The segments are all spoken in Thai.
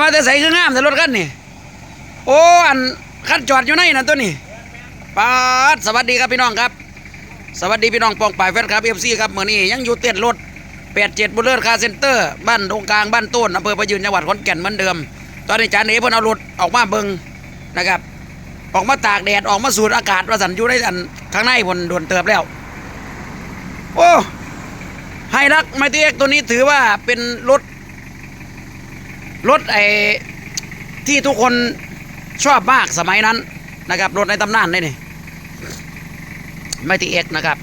มาแต่ใส่คืองามแต่รถคันนี่โอ้อันคันจอดอยู่ในนั่นตัวนี้ปาดสวัสดีครับพี่น้องครับ สวัสดีพี่น้องปองป่ายแฟนคลับเอฟซีครับเมื่อนี้ยังอยู่เต้นรถแปดเจ็ดบุลเลอร์คาร์เซ็นเตอร์บ้านตรงกลางบ้านต้นอำเภอประยืนจังหวัดขอนแก่นเหมือนเดิม ตอนนี้จานเอ๋เพิ่นเอารถออกมาเบิงนะครับ ออกมาตากแดดออกมาสูดอากาศประสันอยู่ในอันข้างในบนโดนเติบแล้ว โอ้ไฮรักไมตีเอ็กตัวนี้ถือว่าเป็นรถ รถไอ้ที่ทุกคนชอบมากสมัยนั้นนะครับ รถในตำนานนี่นี่ไมตีเอ็กนะครับ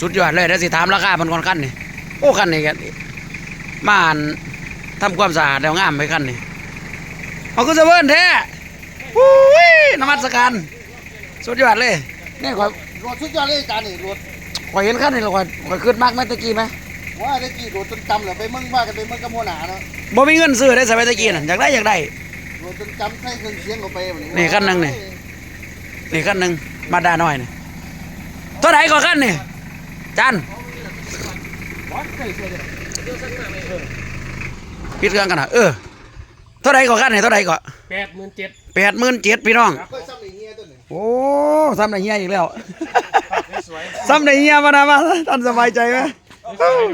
สุดยอดเลยแล้วสิถามราคามันก่อนคันนี่โอ้คันนี่กันมาอ่านทำความสะอาดแล้วงามไปคันนี่เอาคือจะเบิ้นแท้วู้ยนมัสการสุดยอดเลยนี่ข่อยรถสุดยอดเลยจานนี่รถข่อยเห็นคันนี่แล้วข่อยข่อยขึ้นมากไหมตะกี้ไหม ว่าได้กี่รถจนจำเหรอไปเมืองบ้ากันไปเมืองกระโมวหนาเนาะบ่มีเงินซื้อได้สมัยตะกี้น่ะอยากได้อยากได้รถจนจำใส่เครื่องเสียงเขาไปบัดนี่คันหนึ่งนี่ นี่คันหนึ่งมาดาหน่อยนี่เท่าไหร่ก็คันนี่จันปิดเครื่องกันนะเออเท่าไหร่ก็คันนี่เท่าไหร่ก็แปดหมื่นเจ็ดแปดหมื่นเจ็ดพี่น้อง เคยซ้ำในเฮียตัวหนึ่งโอ้ซ้ำในเฮียอีกแล้วสวยซ้ำในเฮียมานะมาท่านสบายใจไหม สวยเดิม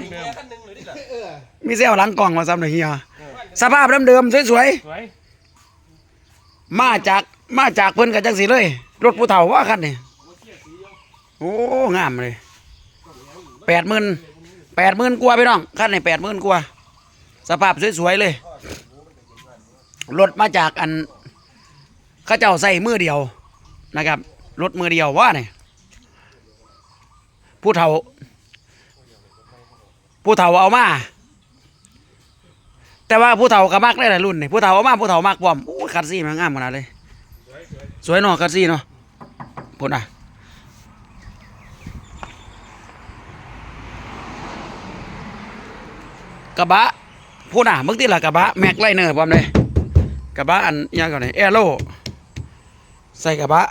เออมีเซลหลังกล่องมาซ้ำในเฮียสภาพเดิมๆสวยสวยๆมาจากมาจากเพิ่นกับจังสีเลย รถผู้เฒ่าว่าคันนี่โอ้งามเลยแปดหมื่นแปดหมื่นกว่าพี่น้องคันนี่แปดหมื่นกว่าสภาพสวยๆเลยรถมาจากอันเข้าเจ้าใส่มือเดียวนะครับรถมือเดียวว่าเนี่ยผู้เฒ่า ผู้เฒ่าเอามา แต่ว่าผู้เฒ่าก็มักได้หลายรุ่นนี่ผู้เฒ่าเอามาผู้เฒ่ามักพร้อมโอ้ยคัดซี่มันงามขนาดเลยสวยเนาะคัดซี่เนาะพุ่นอะกระบะพุ่นอะเมื่อกี้ละกระบะแม็กไลเนอร์พร้อมเลยกระบะอันยังก่อนเลยแอโร่ใส่กระบะ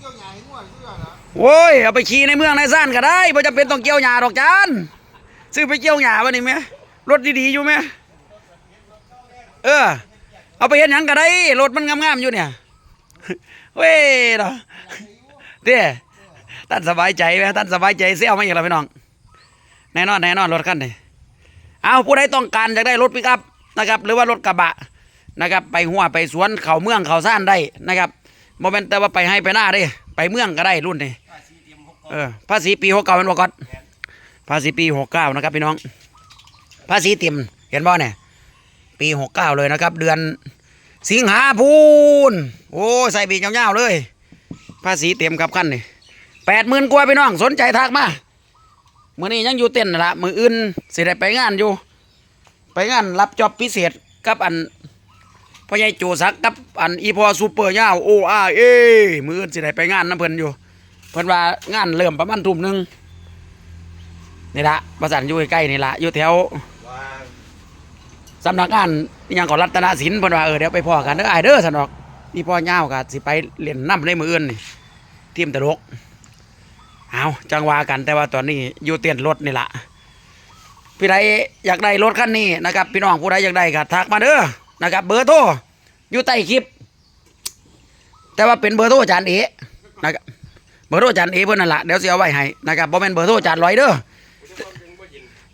เกี่ยวใหญ่ง่วนสุดยอดนะโว้ยเอาไปขี่ในเมืองในซ่านก็ได้ไม่จำเป็นต้องเกี่ยวหญ้าดอกจาน ซื้อไปเกี่ยวหญ้าวันนี้ไหมรถดีๆอยู่ไหมเออ เอาไปเห็นหยังก็ได้รถมันงามๆอยู่เนี่ยเว้ยเนาะเด้ท่านสบายใจไหมท่านสบายใจเสี้ยเอามอีกแล้วพี่น้องแน่นอนแน่นอนรถคันนี้เอาผู้ใดต้องการอยากได้รถปิกอัพนะครับ หรือว่ารถกระบะนะครับ ไปหัวไปสวนเขาเมืองเขาซ่านได้นะครับโมเมนต์แต่ว่าไปให้ไปหน้าได้ไปเมืองก็ได้รุ่นนี้เออภาษีปีหกเก้าเป็นบอกก่อน ภาษีปีหกเก้านะครับพี่น้อง ภาษีเต็มเห็นบ่เนี่ย ปีหกเก้าเลยนะครับ เดือนสิงหาพูนโอ้ใส่ปียาวๆเลย ภาษีเต็มครับขั้นนี่แปดหมื่นกว่าพี่น้องสนใจทักมาเมื่อนี้ยังอยู่เต้นนั่นละมืออื่นสิได้ไปงานอยู่ ไปงานรับจอบพิเศษกับอันพ่อใหญ่โจซักกับอันอีพอซูเปอร์ยาวโออาเอมืออื่นสิได้ไปงานน้ำเพิ่นอยู่ เพิ่นว่างานเริ่มประมาณทุ่มหนึ่ง นี่ละประสานอยู่ใกล้ๆนี่ละอยู่แถวสำนักงานอหยังของรัตนศิลป์เพิ่นว่าเออเดี๋ยวไปพ่อกันเด้ออ้ายเด้อสนอกนี่พ่อย่าวก็สิไปเล่นน้ำในมืออื่นนี่ทีมตลกเอาจังว่ากันแต่ว่าตอนนี้อยู่เต้นรถนี่ละพี่ใดอยากได้รถคันนี้นะครับ พี่น้องผู้ใดอยากได้ก็ทักมาเด้อนะครับ เบอร์โทรอยู่ใต้คลิป แต่ว่าเป็นเบอร์โทรอาจารย์เอนะครับเบอร์โทรอาจารย์เอเพิ่นนั่นละเดี๋ยวสิเอาไว้ให้นะครับบ่แม่นเบอร์โทรอาจารย์ร้อยเด้อ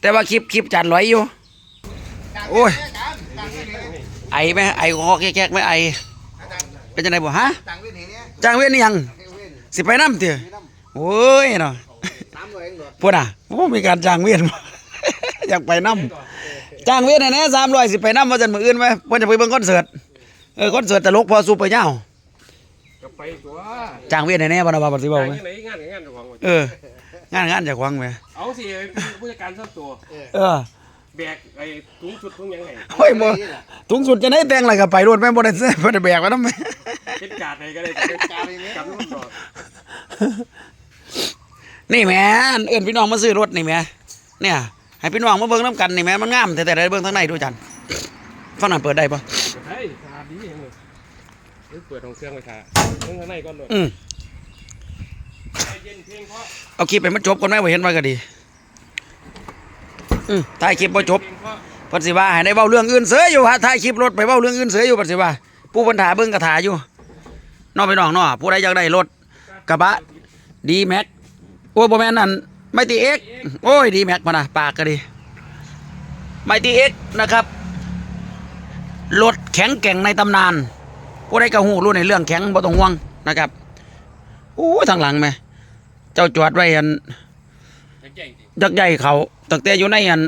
แต่ว่าคลิปคลิปอาจารย์ร้อยอยู่ โอ้ยต่างเวทนี้ไอไหมไอคอแก๊กๆไหมไอ เป็นจังไดบ่ฮะต่างเวทนี้เนี่ยจ้างเวียนนี่ยังเวทสิไปนำเถอะมีน้โอ้ยเนาะำน้ำเลยเองเหรอพุ่นน่ะโอ้มีการจ้างเวียนบ่อยากไปนํจ้างเวียนแน่ๆ300สิไปนำว่าจันมื้ออื่นไหมเพิ่นจะไปเบิ่งคอนเสิร์ตเออคอนเสิร์ตตลกพอซูเปอร์ยาวก็ไปตัวจ้างเวียนแน่ๆบ่นะว่าบ่สิไปเว้าไหมที่ไหนงานกับงานเจ้าของเออ งานงานจะขวางไหมเอาสิผู้จัดการส่วนตัวเออแบกไอ้ถุงชุดถุงหยังไงโอ้ยบ่ถุงสุดจะได้แต่งอะไรก็ไปรถแม่บ่ได้เสื้อบ่ได้แบกไว้นำแม่เป็นการอะไรก็ได้เป็นการอะไรกับลูกดอกนี่แหม่เอิ้นพี่น้องมาซื้อรถนี่แหม่เนี่ย ให้พี่น้องมาเบิ่งนํกันนี่แหม่มันงามแต่แต่ได้เบิ่งทางในดูจันฝั่งนั้นเปิดได้ปะเฮ้ยตาดียังเลยเปิดของเครื่องไว้ท่าเครื่องข้างในก่อนเลยอืมใจ เอาคลิปให้มันจบก่อนไหมบ่เห็นว่าก็ดีอืมถ่ายคลิปบ่จบพียงเพราะปัสสิว่าให้ได้เว้าเรื่องอื่นเสืออยู่ฮะถ่ายคลิปรถไปเว้าเรื่องอื่นเสืออยู่ปัสสิว่าผู้ปัญหาเบิ่งกระถาอยู่นอกไปนองเนาะผู้ใดอยากได้รถกระบะดีแม็กโอ้บ่แมนนั่นไม่ตีเอ็กโอ้ยดีแม็กพะนะปากก็ดีไม่ตีเอ็กนะครับรถแข็งแกร่งในตำนานผู้ใดก็ฮู้รู้ในเรื่องแข็งบ่ต้องห่วงนะครับโอ้ทางหลังแม่ เจ้าจอดไว้อันเก่งจริงยักษ์ใหญ่เขาตั้งแต่อยู่ในอัน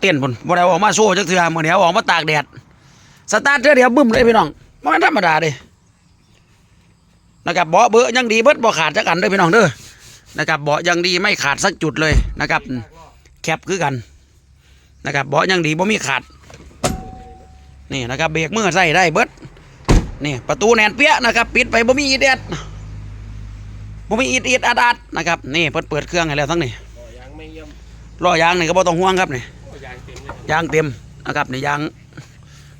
เต้นพุ่นบ่ได้เอาออกมาโซ่จักเทื่อมื้อนี้เอาออกมาตากแดดสตาร์ทเทื่อเดียวบึ้มเลยพี่น้องบ่แม่นธรรมดาเด้นะครับเบาะเบอะยังดีเบิดบ่ขาดจักอันเด้อพี่น้องเด้อนะครับเบาะยังดีไม่ขาดสักจุดเลยนะครับ แคบคือกันนะครับเบาะยังดีบ่มีขาดนี่นะครับเบรกมือใส่ได้เบิดนี่ประตูแน่นเปี้ยนะครับ ปิดไปบ่มีอีดแอด บ่มีอีดอีดอัดอัดนะครับนี่เปิดเปิดเครื่องให้แล้วทั้งนี้บ่อยางไม่เยี่ยมล้อยางนี่ก็บ่ต้องห่วงครับนี่โอ้ยางเต็มเลยยางเต็มนะครับนี่ยาง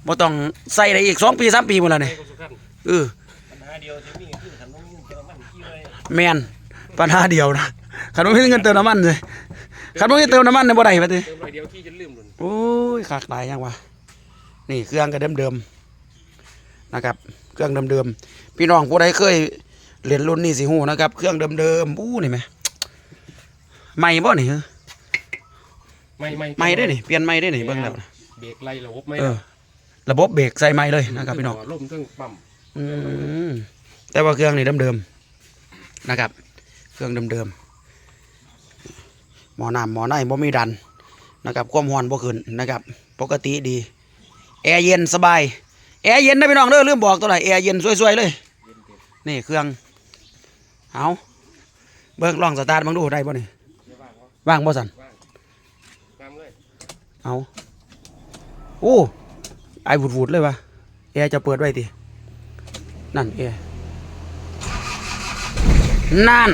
บ่ต้องใส่ได้อีกสองปีสามปีหมดแล้วนี่ใส่ก็สุขันเออปัญหาเดียวที่มีคือขันต้องมีเงินเติมน้ำมันขี้เลยแมนปัญหาเดียวนะคันบ่มีเงินเติมน้ำมันเลยคันบ่มีเติมน้ำมันเนี่ยบ่ได้ปะติเติมหน่อยเดียวขี้จะลืมหลุนโอ้ยขากตายยังวะนี่เครื่องก็เดิมๆนะครับ เครื่องเดิมๆพี่น้องผู้ใดเคย เรียนรุ่นนี้สิฮู้นะครับ เครื่องเดิมๆอู้นี่แหมใหม่บ่นี่ฮะไม่ไม่ใหม่ได้นี่เปลี่ยนใหม่ได้นี่เบิ่งแล้วนะเบรกไล่ระบบไม่เออระบบเบรกใส่ใหม่เลยนะครับพี่น้องล่มเครื่องปั๊มอืมแต่ว่าเครื่องนี่เดิมๆนะครับ เครื่องเดิมๆหมอน้ำหมอในบ่มีดันนะครับความร้อนบ่ขึ้นนะครับ ปกติดีแอร์เย็นสบายแอร์เย็นนะพี่น้องเด้อลืมบอกตัวไหนแอร์เย็นสวยๆเลย นี่เครื่อง เอาเบิ่งลองสตาร์ทเบังดูได้บ่นี่เดี๋ยวว่างบ่สันว่างตามเอาโอ้ไอวูดๆเลยวะแอร์จะเปิดไว้ตินั่นแอร์นั่น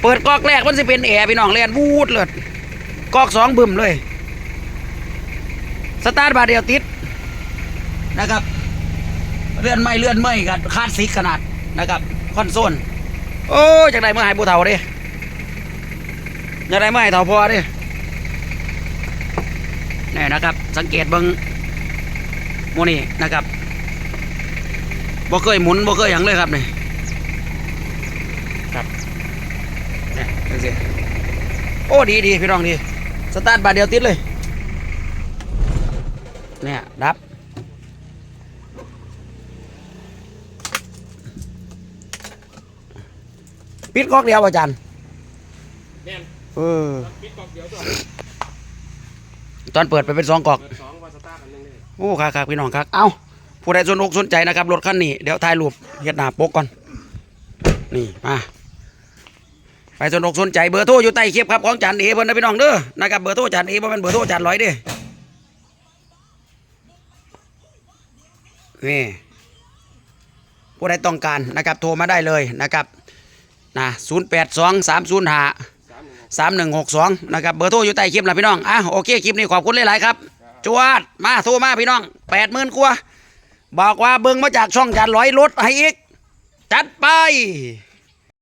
เปิดกอกแรกมันสิเป็นแอร์พี่น้องแลนวูดเลยกอกสองบึมเลยสตาร์ทบาเดียวติดนะครับ เลื่อนไม่เลื่อนไม่กันคาดซิกขนาดนะครับ คอนโซลโอ้ยจากไหนเมื่อหายบูเทาเด้จากไหนเมื่อหายเทาพอเด้นี่นะครับ สังเกตเบิ้งโมนี่นะครับบ่เคยหมุนบ่เคยหยังเลยครับนี่ครับเนี่ยจังซี่โอ้ดีดีพี่น้องดี สตาร์ทบาทเดียวติดเลย เนี่ยดับ ปิดก๊อกเดียวอาจารย์แน่นเออปิดกอกเดียวตัวตอนเปิดไปเป็นสองก๊อก เปิดสองว่าสตาร์ทอันหนึงเลยโอ้ครับครับพี่น้องครับเอาผู้ใดสนอกสนใจนะครับรถคันนี้เดี๋ยวถ่ายรูปเฮ็ดหน้าปกก่อน นี่มาไปสนอกสนใจเบอร์โทรอยู่ใต้คลิปครับของจันเอเพิ่นนะพี่น้องเด้อนะครับเบอร์โทรจันเอบ่แม่นเบอร์โทรจันร้อยเด้อนี่ผู้ใดต้องการนะครับโทรมาได้เลยนะครับ นะ082 305สามหนึ่งหกสามหนึ่งหกสองนะครับเบอร์โทรอยู่ใต้คลิปนะพี่น้องอะโอเคคลิปนี้ขอบคุณหลายๆครับจวดมาโทรมาพี่น้องแปดหมื่นกว่าบอกว่าเบิ่งมาจากช่องจานร้อยลดให้อีก จัดไป